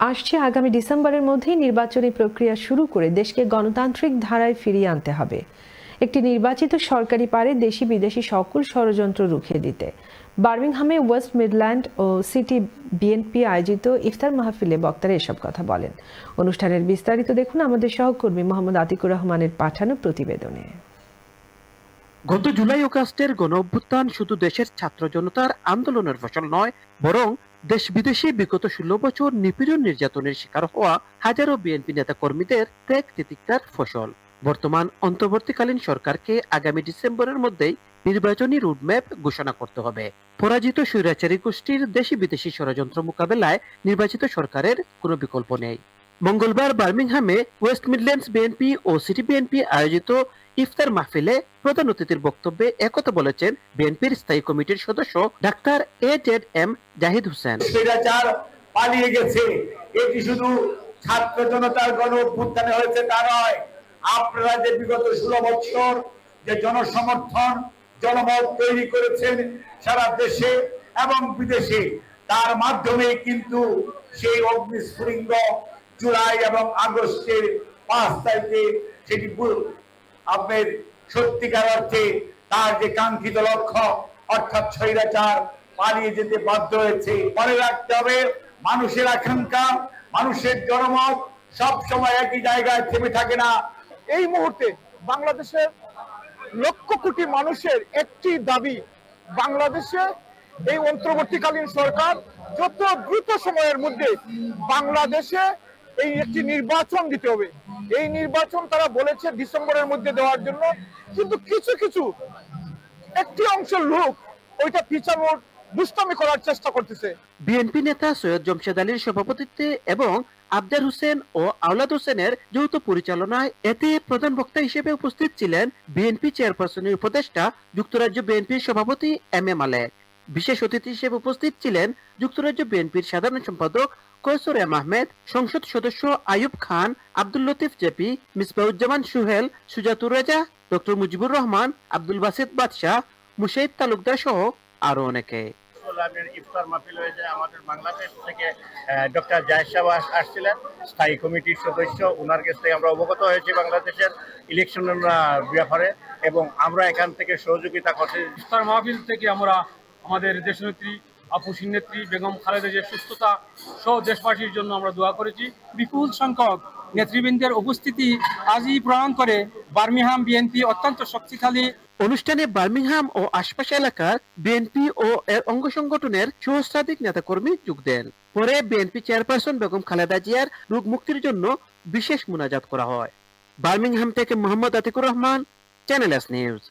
আসছে আগামী ডিসেম্বরের মধ্যেই নির্বাচনী প্রক্রিয়া শুরু করে দেশকে গণতান্ত্রিক ধারায় ফিরিয়ে আনতে হবে। একটি নির্বাচিত সরকারি পারে দেশি বিদেশি সকল ষড়যন্ত্র রুখে দিতে। বার্মিংহামে ওয়েস্ট মিডল্যান্ড ও সিটি বিএনপি আয়োজিত ইফতার মাহফিলে বক্তারা এসব কথা বলেন। অনুষ্ঠানের বিস্তারিত দেখুন আমাদের সহকর্মী মোহাম্মদ আতিকুর রহমানের পাঠানো প্রতিবেদনে। গত জুলাই অগাস্টের গণ অভ্যুত্থান শুধু দেশের ছাত্র জনতার আন্দোলনের ফসল নয়, বরং দেশ বিদেশে বিগত ষোলো বছর নিপীড়ন নির্যাতনের শিকার হওয়া হাজারো বিএনপি নেতা কর্মীদের ত্যাগ তিতিকার ফসল। বর্তমান অন্তর্বর্তীকালীন সরকারকে আগামী ডিসেম্বরের মধ্যেই নির্বাচনী রুটম্যাপ ঘোষণা করতে হবে। পরাজিত স্বৈরাচারী গোষ্ঠীর দেশি বিদেশি ষড়যন্ত্র মোকাবেলায় নির্বাচিত সরকারের কোনো বিকল্প নেই। মঙ্গলবার বার্মিংহামে ওয়েস্ট মিডল্যান্ডস বিএনপি ও সিটি বিএনপি আয়োজিত ইফতার মাহফিলে প্রধান অতিথির বক্তব্যে একথা বলেছেন বিএনপির স্থায়ী কমিটির সদস্য doctor A Z M Zahid Hossain. পালিয়ে গেছে। এটি শুধু ছাত্র জনতার গণ অভ্যুত্থানে হয়েছে তা নয়। আপনারা যে বিগত ষোলো বছর যে জনসমর্থন, জনমত তৈরি করেছেন সারা দেশে এবং বিদেশে, তার মাধ্যমে কিন্তু সেই অগ্নিস্ফুলিঙ্গ জুলাই এবং আগস্টের পাঁচ তারিখে সেটি আপনার সত্যিকার অর্থে তার যে কাঙ্ক্ষিত লক্ষ্য, অর্থাৎ স্বৈরাচার পালিয়ে যেতে বাধ্য হয়েছে। মনে রাখতে হবে, মানুষের আকাঙ্ক্ষা, মানুষের জনমত সব সময় একই জায়গায় থেমে থাকে না। এই মুহূর্তে বাংলাদেশের লক্ষ কোটি মানুষের একটি দাবি, বাংলাদেশে এই অন্তর্বর্তীকালীন সরকার যত দ্রুত সময়ের মধ্যে বাংলাদেশে এই একটি নির্বাচন দিতে হবে। এই নির্বাচন তারা বলেছে ডিসেম্বরের মধ্যে দেওয়ার জন্য। কিন্তু কিছু কিছু, একটি অংশের লোক ওইটা পিছানোর দুষ্টামি করার চেষ্টা করতেছে। বিএনপি নেতা সৈয়দ জমশেদ আলীর সভাপতিত্বে এবং আবদার হোসেন ও আওলাদ হোসেনের যৌথ পরিচালনায় এতে প্রধান বক্তা হিসেবে উপস্থিত ছিলেন বিএনপি চেয়ারপারসনের উপদেষ্টা, যুক্তরাজ্য বিএনপির সভাপতি এম এ মালেক বিশেষ অতিথি হিসেবে উপস্থিত ছিলেন যুক্তরাজ্য বিএনপির সাধারণ সম্পাদক কৈসর এম আহমেদ সংসদ সদস্য আয়ুব খান আব্দুল লতিফ জেপি মিসবাউজ্জামান সুহেল সুজাতুর রাজা ডক্টর মুজিবুর রহমান আব্দুল বাসিদ বাদশাহ মুশাইদ তালুকদার সহ আরও অনেকে। আপনার ইফতার মাহফিল হয়েছে আমাদের বাংলাদেশ থেকে ডক্টর জাহেদ সাহেব আসছিলেন স্থায়ী কমিটির সদস্য ওনার কাছ থেকে আমরা অবগত হয়েছি বাংলাদেশের ইলেকশনের ব্যাপারে এবং আমরা এখান থেকে সহযোগিতা করছি। ইফতার মাহফিল থেকে আমরা আমাদের দেশনেত্রী আপুসিন নেত্রী, বেগম খালেদা যে সুস্থতা সহ দেশবাসীর জন্য আমরা দোয়া করেছি। বিপুল সংখ্যক নেতৃবৃন্দের উপস্থিতি আজই প্রমাণ করে বার্মিহাম বিএনপি অত্যন্ত শক্তিশালী। অনুষ্ঠানে বার্মিংহাম ও আশপাশ এলাকার বিএনপি ও এর অঙ্গ সংগঠনের সহস্রাধিক নেতাকর্মী যোগ দেন। পরে বিএনপি চেয়ারপারসন বেগম খালেদা জিয়ার রোগ মুক্তির জন্য বিশেষ মোনাজাত করা হয়। বার্মিংহাম থেকে Mohammad Atikur Rahman, channel S news.